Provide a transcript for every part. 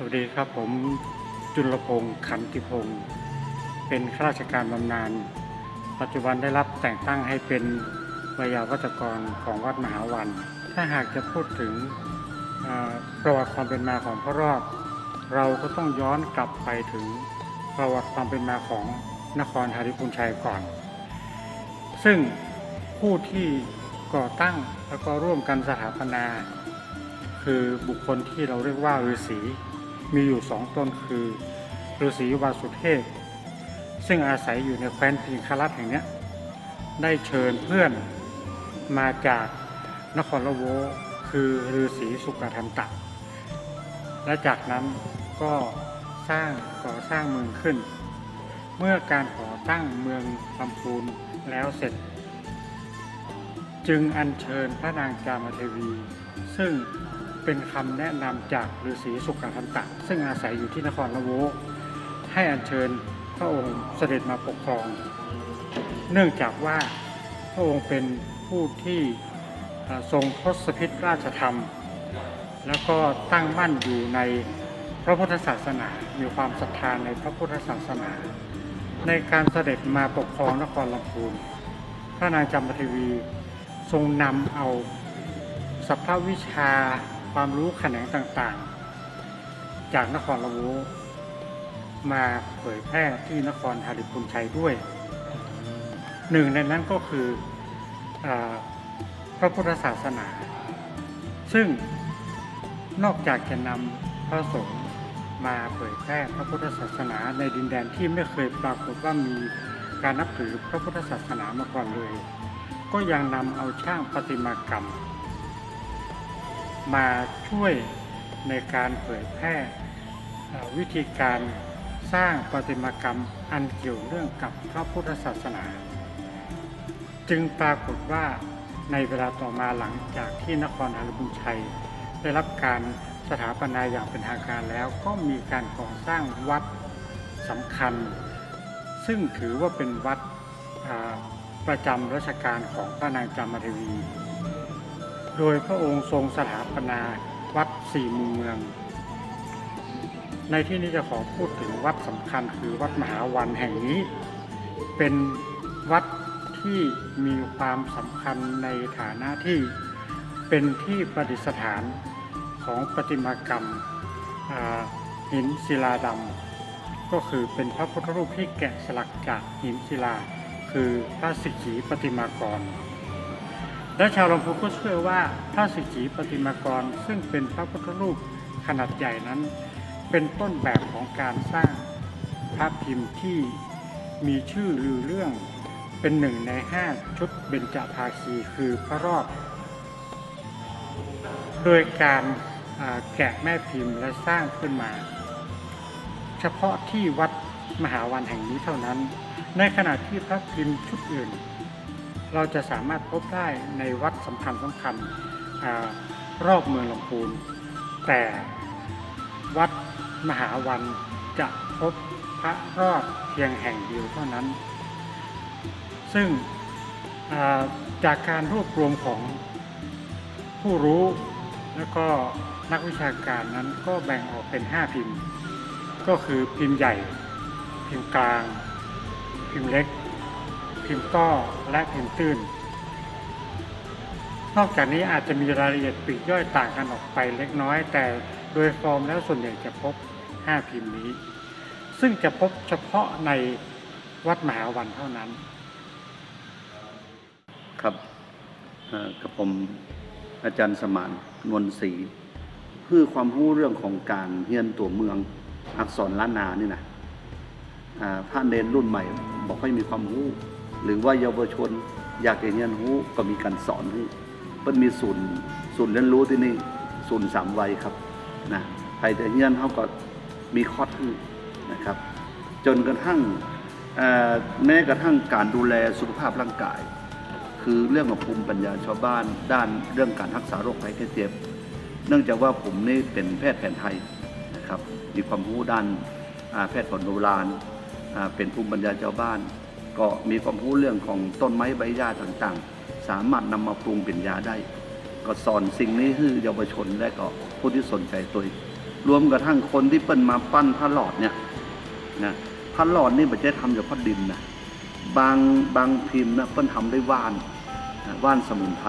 สวัสดีครับผมจุลพงศ์ขันติพงศ์เป็นข้าราชการบำนาญปัจจุบันได้รับแต่งตั้งให้เป็นวยาวัจกรของวัดมหาวัน ถ้าหากจะพูดถึงประวัติความเป็นมาของพระรอดเราก็ต้องย้อนกลับไปถึงประวัติความเป็นมาของนครหาริพุนชัยก่อน ซึ่งผู้ที่ก่อตั้งแล้วก็ร่วมกันสถาปนา คือบุคคลที่เราเรียกว่าฤาษี มีอยู่สองตนคือฤาษีวาสุเทพ ซึ่งอาศัยอยู่ในแคว้นพิงคลัตแห่งนี้ได้เชิญเพื่อนมาจากนครละโวคือฤาษีสุกทันตะ และจากนั้นก็สร้างก่อสร้างเมืองขึ้น เมื่อการก่อตั้งเมืองลำพูนแล้วเสร็จ จึงอัญเชิญพระนางจามเทวี ซึ่ง เป็นคำแนะนำจากฤาษีสุกทันตะ ซึ่งอาศัยอยู่ที่นครละโวให้อัญเชิญพระองค์เสด็จมาปกครอง เนื่องจากว่าพระองค์เป็นผู้ที่ทรงทศพิธราชธรรม แล้วก็ตั้งมั่นอยู่ในพระพุทธศาสนา มีความศรัทธาในพระพุทธศาสนา ในการเสด็จมาปกครองนครลำพูนพระนางจามเทวีทรงนำเอาสัพพวิชา ความรู้แขนงต่างๆ จากนครละโวมาเผยแพร่ที่นครหาริพุนชัยด้วย หนึ่งในนั้นก็คืออพระพุทธศาสนา ซึ่งนอกจากจะนำพระสงฆ์มาเผยแพร่พระพุทธศาสนาในดินแดนที่ไม่เคยปรากฏว่ามีการนับถือพระพุทธศาสนามาก่อนเลย ก็ยังนำเอาช่างประติมากรรม มาช่วยในการเผยแพร่วิธีการสร้างประติมากรรมอันเกี่ยวเรื่องกับพระพุทธศาสนา จึงปรากฏว่าในเวลาต่อมาหลังจากที่นครหาริบุญชัย ได้รับการสถาปนาอย่างเป็นทางการแล้วก็มีการก่อสร้างวัดสำคัญ ซึ่งถือว่าเป็นวัดประจำรัชกาลของพระนางจามเทวี โดยพระองค์ทรงสถาปนาวัดสี่มุมเมือง ในที่นี้จะขอพูดถึงวัดสำคัญคือวัดมหาวันแห่งนี้ เป็นวัดที่มีความสำคัญในฐานะที่เป็นที่ประดิษฐานของประติมากรรมหินศิลาดำก็คือเป็นพระพุทธรูปที่แกะสลักจากหินศิลา คือพระสิกขีประติมากร และชาวลำพูก็เชื่อว่าพระสิกขีประติมากร ซึ่งเป็นพระพุทธรูปขนาดใหญ่นั้น เป็นต้นแบบของการสร้างพระพิมพ์ที่มีชื่อลือเรื่องเป็นหนึ่งในห้าชุดเบญจภาคีคือพระรอดโดยการแกะแม่พิมพ์และสร้างขึ้นมา เฉพาะที่วัดมหาวันแห่งนี้เท่านั้น ในขณะที่พระพิมพ์ชุดอื่น เราจะสามารถพบได้ในวัดสำคัญสำคัญอรอบเมืองลำพูน แต่วัดมหาวันจะพบพระรอดเพียงแห่งเดียวเท่านั้น ซึ่งาจากการรวบรวมของผู้รู้และก็นักวิชาการนั้นก็แบ่งออกเป็น 5 พิมพ์ ก็คือพิมพ์ใหญ่ พิมพ์กลาง พิมพ์เล็ก พิมพ์ต้อและพิมพ์ตื้น นอกจากนี้อาจจะมีรายละเอียดปลีกย่อยต่างกันออกไปเล็กน้อย แต่โดยฟอร์มแล้วส่วนใหญ่จะพบ 5 พิมพ์นี้ ซึ่งจะพบเฉพาะในวัดมหาวันเท่านั้น ครับกับผมอาจารย์สมานนวลศรีเพื่อความรู้เรื่องของการเฮียนตัวเมืองอักษรล้านนานี่นะอ่าถ้าเน้นรุ่นใหม่บอกให้มีความรู้ หรือว่าเยาวชนอยากเรียนรู้ก็มีการสอนให้เพิ่นมีศูนย์ศูนย์เรียนรู้ที่นี่ศูนย์สามวัยครับนะใครจะเรียนเขาก็มีคอร์สให้นะครับ จนกระทั่งแม้กระทั่งการดูแลสุขภาพร่างกาย คือเรื่องของภูมิปัญญาชาวบ้าน ด้านเรื่องการรักษาโรคภัยไข้เจ็บ เนื่องจากว่าผมนี่เป็นแพทย์แผนไทยนะครับมีความรู้ด้านแพทย์แผนโบราณเป็นภูมิปัญญาชาวบ้าน ก็มีความรู้เรื่องของต้นไม้ใบหญ้าต่างๆ สามารถนำมาปรุงเป็นยาได้ ก็สอนสิ่งนี้ให้เยาวชนและก็ผู้ที่สนใจตัวเองรวมกระทั่งคนที่เปิ้นมาปั้นพระหลอดเนี่ยนะพระหลอดนี่มันจะทำจากพระดินนะบางบางพิมพ์นะเปิ้นทำด้วยว่านนะว่านสมุนไพร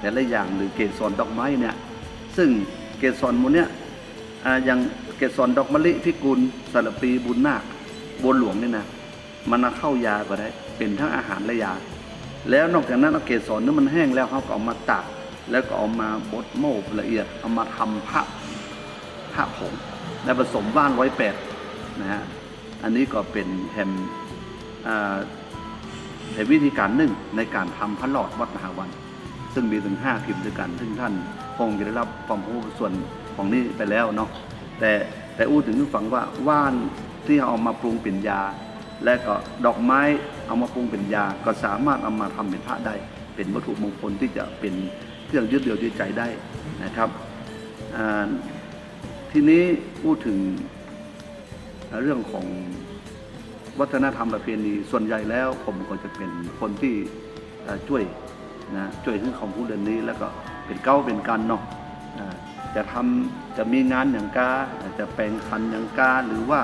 แต่ละอย่างหรือเกสรดอกไม้เนี่ยซึ่งเกสรมูเนี่ยออย่างเกสรดอกมะลิพิกุลสารปีบุญนาคบัวหลวงนี่นะ มันเข้ายาก็ได้ เป็นทั้งอาหารและยา แล้วนอกจากนั้นเอาเกสรนั้นมันแห้งแล้วเขาก็เอามาตากแล้วก็เอามาบดโม่ละเอียดเอามาทำพระพระผงและผสมว่านร้อยแปดนะฮะอันนี้ก็เป็นแฮมอ่วิธีการหนึ่งในการทำพระหลอดวัดมหาวัน ซึ่งมีถึงห้าพิมพ์ด้วยกันซึ่งท่านคงจะได้รับความรู้ส่วนของนี้ไปแล้วเนาะแต่แต่อู้ถึงฟังว่าว่านที่เอามาปรุงเป็นยา และก็ดอกไม้เอามาปรุงเป็นยา ก็สามารถเอามาทำเป็นพระได้ เป็นวัตถุมงคลที่จะเป็นเครื่องยึดเหนี่ยวจิตใจได้นะครับ ทีนี้พูดถึงเรื่องของวัฒนธรรมประเพณีส่วนใหญ่แล้วผมก็จะเป็นคนที่ช่วยนะช่วยให้ของผู้เรื่องนี้ แล้วก็เป็นเก้าเป็นกันเนาะจะทำจะมีงานอย่างกาจะแปลงคันอย่างกาหรือว่า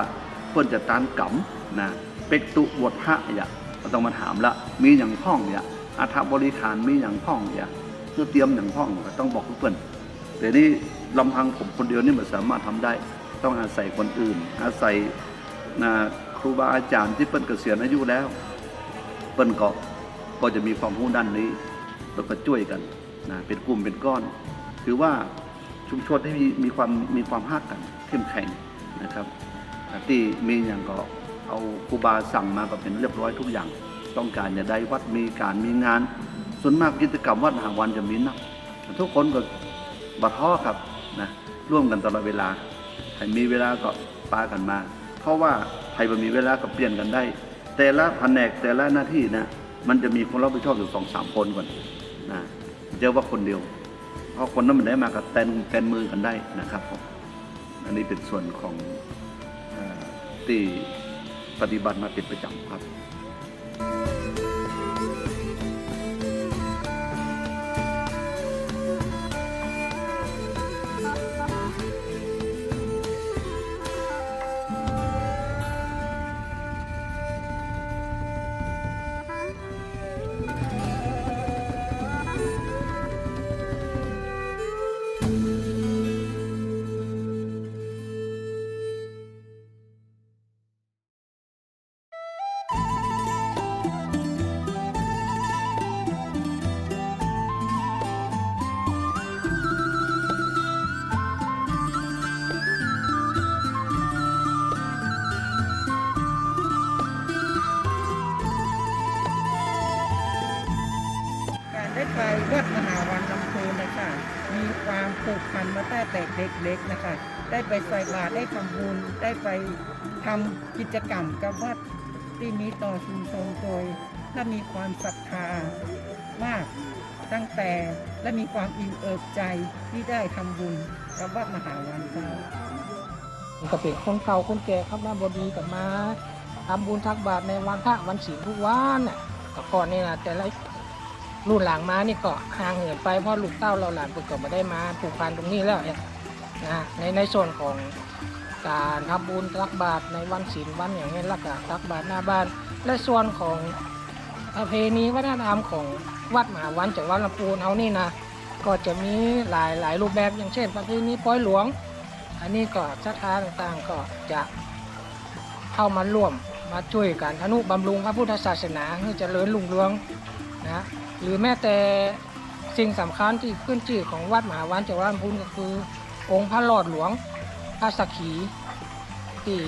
เพื่อนจะตานกำนะ เป็กตุบทพระอย่าก็ต้องมาถามละ มีอย่างพ่องอย่าอาถบริขารมีอย่างพ่องอย่าเพื่อเตรียมอย่างพ่องก็ต้องบอกทุกเพื่อนแต่นี่ลำพังผมคนเดียวนี่มันสามารถทำได้ ต้องอาศัยคนอื่น อาศัยนะครูบาอาจารย์ที่เปิ้นเกษียณอายุแล้ว เปิ้นก็ก็จะมีความรู้ด้านนี้ แล้วก็ช่วยกันนะเป็นกลุ่มเป็นก้อน ถือว่าชุมชนที่มีมีความมีความฮักกันเข้มแข็งนะครับที่มีอย่างก็ เอาครูบาสั่งมาก็เป็นเรียบร้อยทุกอย่าง ต้องการจะได้วัดมีการมีงาน ส่วนมากกิจกรรมวัดหาวันจะมีนักทุกคนก็บัท้อครับนะร่วมกันตลอดเวลาใครมีเวลาก็ปากันมา เพราะว่าใครบ่มีเวลาก็เปลี่ยนกันได้ แต่ละแผนกแต่ละหน้าที่นะมันจะมีคนรับผิดชอบอยู่สองสามคนก่อนนะเจอว่าคนเดียว เพราะคนนั้นมันได้มากับแตนแตนมือกันได้นะครับผมอันนี้เป็นส่วนของอที่ ฏิบัติมาเป็นประจำครับ แต่เด็กๆนะคะ ได้ไปใส่บาตรได้ทำบุญ ได้ไปทำกิจกรรมกับวัดที่มีต่อชุมชนโดยและมีความศรัทธามากตั้งแต่และมีความอิ่มเอิบใจที่ได้ทำบุญกับวัดมหาวันค่ะก็เป็นคนเก่าคนแก่ครับมาบดีกับมาทำบุญทักบาตรในวันพระวันศีลทุกวันน่ะก่อนนี่นะแต่ละ รุ่นหลังมานี่ก็ห่างเหินไปเพราะลูกเต้าเราหลานเพิ่งก็มาได้มาผูกพันตรงนี้แล้วเนี่ยนะในในส่วนของการทำบุญตักบาตรในวันศีลวันอย่างนี้แล้วก็ตักบาตรหน้าบ้าน และส่วนของประเพณีวัฒนธรรมของวัดมหาวันจากวัดลำพูนเอานี่นะก็จะมีหลายหลายรูปแบบอย่างเช่น ประเพณีป้อยหลวง อันนี้ก็ศรัทธาต่างๆก็จะเข้ามาร่วมมาช่วยกันอนุบำรุงพระพุทธศาสนาให้เจริญรุ่งเรืองนะ หรือแม้แต่สิ่งสำคัญที่ขึ้นชื่อของวัดมหาวันจังหวัดลำพูนก็คือ องค์พระหลอดหลวงพระสักขีที่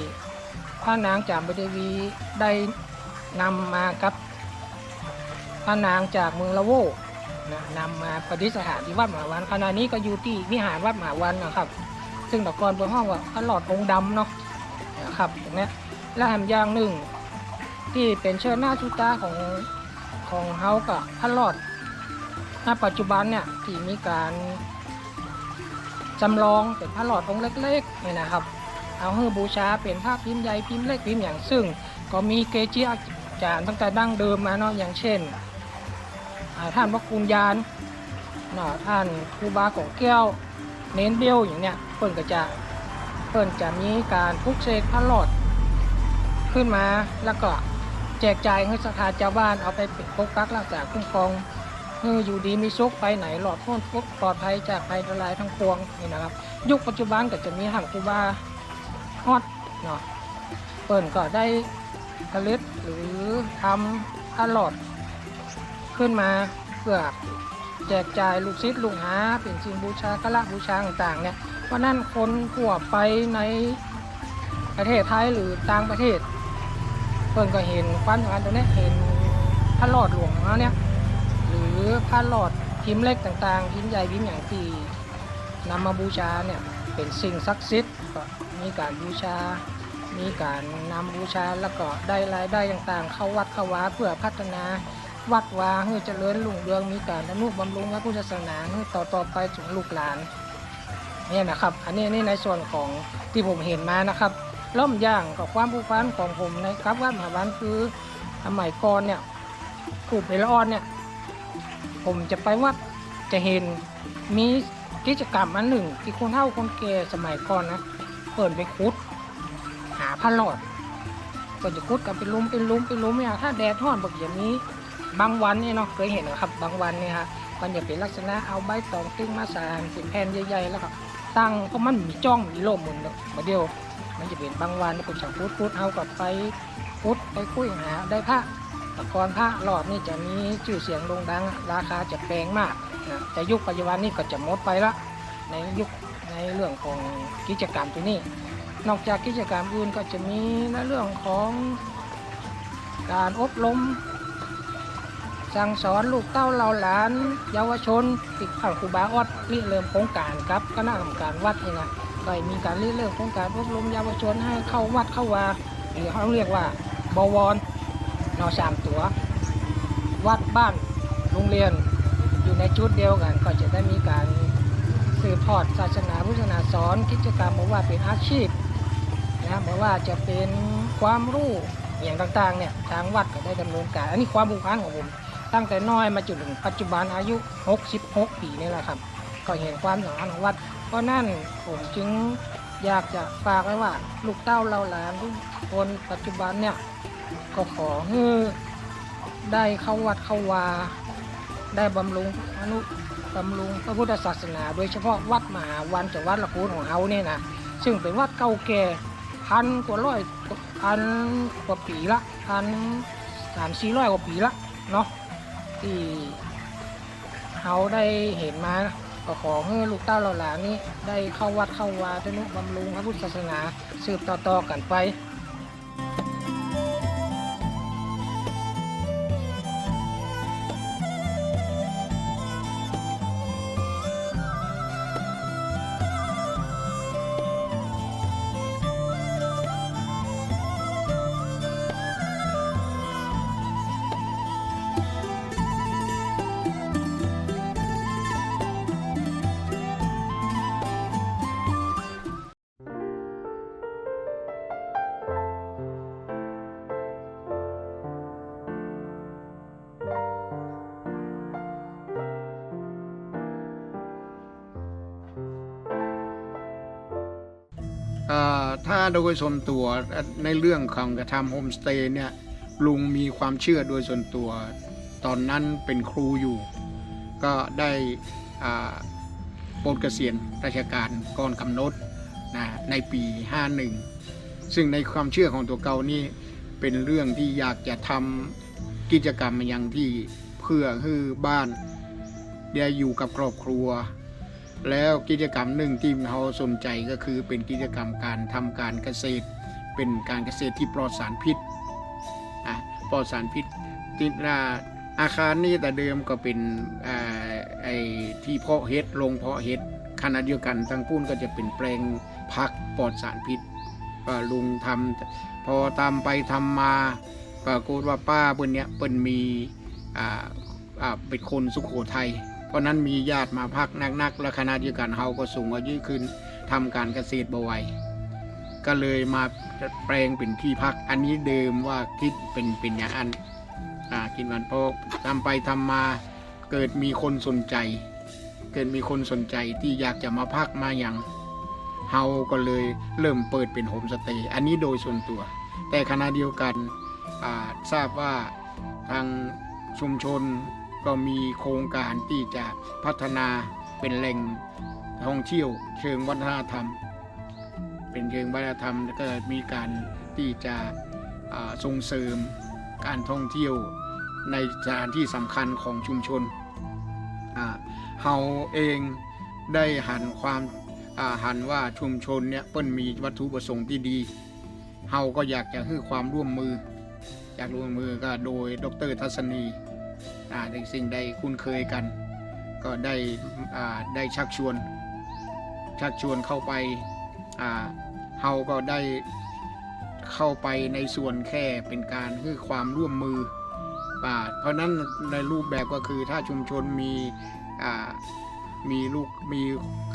พระนางจามเทวีได้นำมากับพระนางจากเมืองละโวนะนำมาประดิษฐานที่วัดมหาวันขณะนี้ก็อยู่ที่วิหารวัดมหาวันนะครับ ซึ่งแต่ก่อนเป็นห้องว่าพระหลอดองค์ดำเนาะนะครับตรงนี้และแหมอย่างหนึ่งที่เป็นเชิญหน้าชุตาของ ของเฮากับพระหลอดณปัจจุบันเนี่ยที่มีการจำลองเป็นพระหลอดองค์เล็กๆเนี่ยนะครับ เอาให้บูชาเป็นภาพพิมพ์ใหญ่พิมพ์เล็กพิมพ์อย่างซึ่ง ก็มีเกจิอาจารย์ตั้งแต่ดั้งเดิมมาเนาะอย่างเช่น ท่านพระคุณยานเนาะท่านครูบาของแก้ว เน้นเบลอย่างเนี้ยเพิ่นก็จะเพิ่นจะมีการปลุกเสกพระหลอดขึ้นมาแล้วก็ จกจ่ายให้สถานเจ้าบ้านเอาไปปกปักรักษาคุ้มครองให้อยู่ดีมีสุขไปไหนหลอดพ้นทุกปลอดภัยจากภัยทลายทั้งปวงนี่นะครับ ยุคปัจจุบันก็จะมีทานครูบาฮอดเนาะเปิ้นก็ได้ผลิตหรือทำพระหลอดขึ้นมาเพื่อแจกจ่ายลูกศิษย์ลูกหาเป็นสิ่งบูชากละบูชาต่างๆเนี่ยเพราะนั้นคนทั่วไปในประเทศไทยหรือต่างประเทศ เพิ่นก็เห็นความสำคัญตรงนี้เห็นพระหลอดหลวงแล้วเนี่ยหรือพระหลอดพิมพ์เล็กต่างๆ พิมพ์ใหญ่พิมพ์อย่างที่นำมาบูชาเนี่ยเป็นสิ่งศักดิ์สิทธิ์ก็มีการบูชา มีการนำบูชาแล้วก็ได้รายได้ต่างๆ เข้าวัดเข้าวาเพื่อพัฒนาวัดวาให้เจริญรุ่งเรืองมีการอนุบำรุงพระพุทธศาสนาต่อต่อไปถึงลูกหลานเนี่ยนะครับ อันนี้นี่ในส่วนของที่ผมเห็นมานะครับ ล่มย่างกับความผูกพันของผมในครับวัดมหาวันคือสมัยก่อนเนี่ยกลุ่มเอลออนเนี่ย ผมจะไปวัดจะเห็นมีกิจกรรมอันหนึ่ง ที่คนเฒ่าคนแก่สมัยก่อนนะเปิดไปคุด หาพันหลอดก็จะคุดกันเป็นลุมเป็นลุมเป็นลุมเนี่ยถ้าแดดร้อนแบบอย่างนี้บางวันเนี่ยเนาะเคยเห็นนะครับบางวันเนี่ยฮะมันจะเป็นลักษณะเอาใบตองตึ้งมาสานเป็นแผ่นใหญ่ๆแล้วก็ตั้งเพราะมันมีจ้องมีโล่มหมุนเนาะมาเดียว มันจะเป็นบางวันเป็นฉับพุดพุดเอากับไปพุดไปคุยหาได้พระตะกอนพระหลอดนี่จะมีชื่อเสียงโด่งดัง ราคาจะแพงมากนะแต่ยุคปัจจุบันนี่ก็จะหมดไปละในยุคในเรื่องของกิจกรรมตัวนี้ นอกจากกิจกรรมอื่นก็จะมีในเรื่องของการอบรมสั่งสอนลูกเต้าเหล่าหลาน เยาวชน ติดข้างครูบาออดริเริ่มโครงการครับคณะกรรมการวัดนี่นะ ก็มีการริเริ่มโครงการอบรมเยาวชนให้เข้าวัดเข้าวาหรือเขาเรียกว่าบวรนอสามตัว วัดบ้านโรงเรียนอยู่ในจุดเดียวกัน ก็จะได้มีการสืบทอดศาสนาพุทธศาสนาสอนกิจกรรมบอกว่าเป็นอาชีพนะบอกว่าจะเป็นความรู้อย่างต่างๆเนี่ยทางวัดก็ได้ดำเนินการ อันนี้ความผูกพันของผมตั้งแต่น้อยมาจนถึงปัจจุบันอายุ 66 ปีนี่แหละครับ ก็เห็นความสำคัญของวัด เพราะนั่นผมจึงอยากจะฝากไว้ว่า ลูกเต้าเราหลานทุกคนปัจจุบันเนี่ย ก็ขอให้ได้เข้าวัดเข้าวา ได้บำรุงอนุบำรุงพระพุทธศาสนา โดยเฉพาะวัดมหาวันจังหวัดละกูนของเราเนี่ยนะซึ่งเป็นวัดเก่าแก่พันกว่าร้อยพันกว่าปีละพันสามสี่ร้อยกว่าปีละเนาะที่เขาได้เห็นมา ก็ขอให้ลูกเต้าเราหลานนี้ ได้เข้าวัดเข้าวาทนุบำรุงพระพุทธศาสนา สืบต่อๆกันไป ถ้าโดยส่วนตัวในเรื่องของการทำโฮมสเตย์เนี่ยลุงมีความเชื่อโดยส่วนตัว ตอนนั้นเป็นครูอยู่ ก็ได้อ่าปลดเกษียณราชการก่อนกำหนดนะในปี 51 ซึ่งในความเชื่อของตัวเก่านี่เป็นเรื่องที่อยากจะทำกิจกรรมอย่างที่เพื่อให้บ้านได้อยู่กับครอบครัว แล้วกิจกรรมหนึ่งที่เราสนใจก็คือเป็นกิจกรรมการทำการเกษตร เป็นการเกษตรที่ปลอดสารพิษอะปลอดสารพิษที่ว่าอาคารนี้แต่เดิมก็เป็นอไอ้ที่เพาะเห็ดโรงเพาะเห็ดขณะเดียวกันทางปุ้นก็จะเป็นแปลงพักปลอดสารพิษก็ลุงทำพอทำไปทำมาปรากฏว่าป้าเปิ้นเนี้ยเปิ้นมีอ่าอ่าเป็นคนสุโขทัย ราะนั้นมีญาติมาพักนักๆและขณะเดียวกันเฮาก็สูงอายุขึ้นทำการเกษตรบ่ไหวก็เลยมาแปลงเป็นที่พัก อันนี้เดิมว่าคิดเป็นเป็นอย่างอันอ่ากินวันพอทำไปทำมาเกิดมีคนสนใจ เกิดมีคนสนใจที่อยากจะมาพักมาอย่างเฮาก็เลยเริ่มเปิดเป็นโฮมสเตย์อันนี้โดยส่วนตัว แต่ขณะเดียวกันทราบว่าทางชุมชน ก็มีโครงการที่จะพัฒนาเป็นแหล่งท่องเที่ยว เชิงวัฒนธรรม เป็นเชิงวัฒนธรรมแล้วก็มีการที่จะส่งเสริมการท่องเที่ยวในสถานที่สำคัญของชุมชนเฮาเองได้หันความาหันว่าชุมชนเนี่ยเปิ้นมีวัตถุประสงค์ที่ดีเฮาก็อยากจะให้ความร่วมมืออยากร่วมมือก็โดยดรทัศนี อ่าในสิ่งใดคุ้นเคยกัน ก็ได้ได้ชักชวน ชักชวนเข้าไปเฮาก็ได้เข้าไปในส่วนแค่เป็นการให้ความร่วมมือเพราะนั้นในรูปแบบก็คือถ้าชุมชนมีมีลูกมี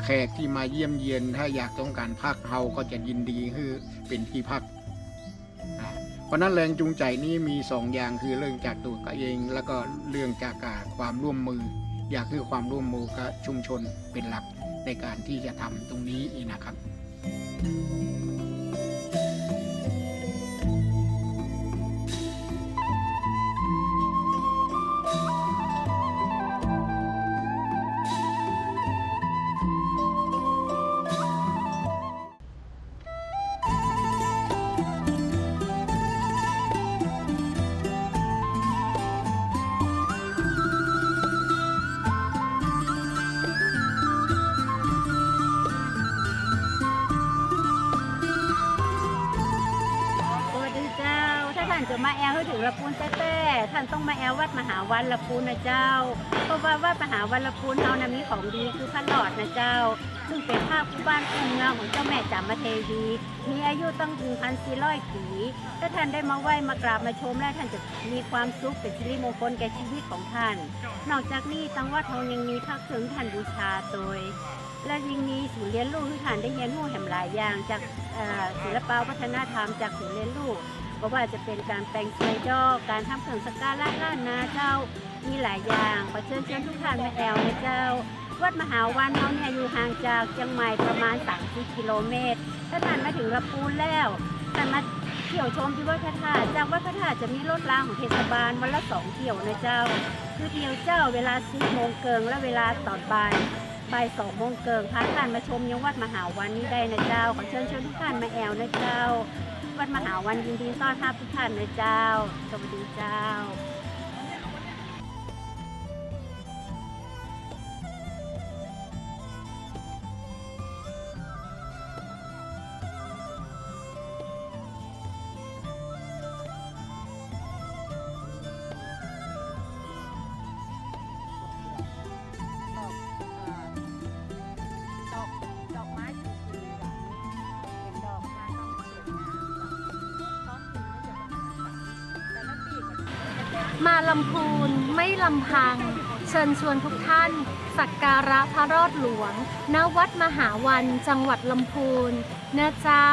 แขกที่มาเยี่ยมเยียน ถ้าอยากต้องการพักเฮาก็จะยินดีให้เป็นที่พัก เพราะนั้นแรงจูงใจนี้มีสองอย่างคือเรื่องจากตัวกเอง แล้วก็เรื่องจากการความร่วมมือ อยากคือความร่วมมือกับชุมชนเป็นหลักในการที่จะทำตรงนี้นะครับ ท่านต้องมาแอลวัดมหาวันละปูนนะเจ้า เพราะว่าวัดมหาวันละปูนเรานะมีของดีคือพระหลอดนะเจ้า ซึ่งเป็นภาพคู่บ้านคู่เมืองของเจ้าแม่จามเทวี มีอายุตั้งถึงพันสี่ร้อยปีถ้าท่านได้มาไหว้มากราบมาชมแล้วท่านจะมีความสุขเป็นสิริมงคลแก่ชีวิตของท่าน นอกจากนี้ตังวัดเรายังมีพระเครื่องท่านบูชาโดยและยังมีศูนย์เรียนรู้ที่ท่านได้เรียนรู้แห่หลายอย่างจากศิลปวัฒนธรรมจากศูนย์เรียนรู้ ก็ว่าจะเป็นการแปลงไซดอการทำเครื่องสกการะล้านนาเจ้ามีหลายอย่างขอเชิญชวนทุกท่านมาแอลนะเจ้า วัดมหาวันเขาเนี่ยอยู่ห่างจากเชียงใหม่ประมาณ 30 กิโลเมตร ถ้าท่านมาถึงลำพูนแล้วท่านมาเที่ยวชมที่วัดพระธาตุจากวัดพระธาตุจะมีรถรางของเทศบาลวันละสองเที่ยวนะเจ้า คือเที่ยวเจ้าเวลาสิบโมงเกิงและเวลาตอนบ่าย บ่ายสองโมงเกิงพาท่านมาชมยังวัดมหาวันนี้ได้นะเจ้า ขอเชิญชวนทุกท่านมาแอลนะเจ้า วัดมหาวันยินดีต้อนรับทุกท่านนะเจ้า สวัสดีเจ้า มาลำพูนไม่ลำพัง เชิญชวนทุกท่าน สักการะพระรอดหลวง ณ วัดมหาวันจังหวัดลำพูนเนื้อเจ้า